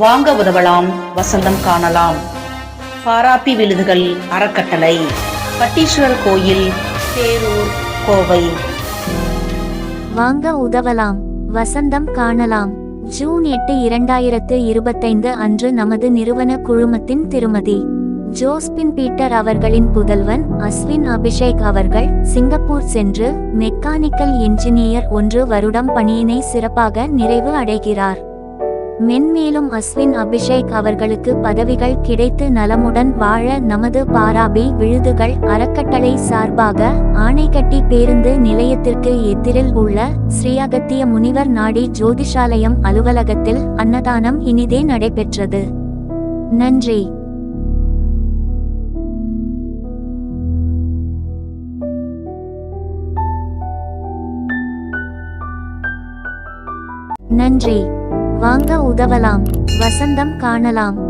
வாங்க உதவலாம் வசந்தம் காணலாம். பாராப்பி விழுதுகள் அறக்கட்டளை. பட்டீஸ்வரர் கோயில் தேரூர் கோவை. வாங்க உதவலாம் வசந்தம் காணலாம். ஜூன் எட்டு இரண்டாயிரத்து இருபத்தைந்து அன்று நமது நிறுவன குழுமத்தின் திருமதி ஜோஸ்பின் பீட்டர் அவர்களின் புதல்வன் அஸ்வின் அபிஷேக் அவர்கள் சிங்கப்பூர் சென்று மெக்கானிக்கல் இன்ஜினியர் ஒன்று வருடம் பணியினை சிறப்பாக நிறைவு அடைகிறார். மென்மேலும் அஸ்வின் அபிஷேக் அவர்களுக்கு பதவிகள் கிடைத்து நலமுடன் வாழ நமது பாராபி விழுதுகள் அறக்கட்டளை சார்பாக ஆணைக்கட்டி பேருந்து நிலையத்திற்கு எதிரில் உள்ள ஸ்ரீ அகத்திய முனிவர் நாடி ஜோதிஷாலயம் அலுவலகத்தில் அன்னதானம் இனிதே நடைபெற்றது. நன்றி. நன்றி. வாங்க உதவலாம். வசந்தம் காணலாம்.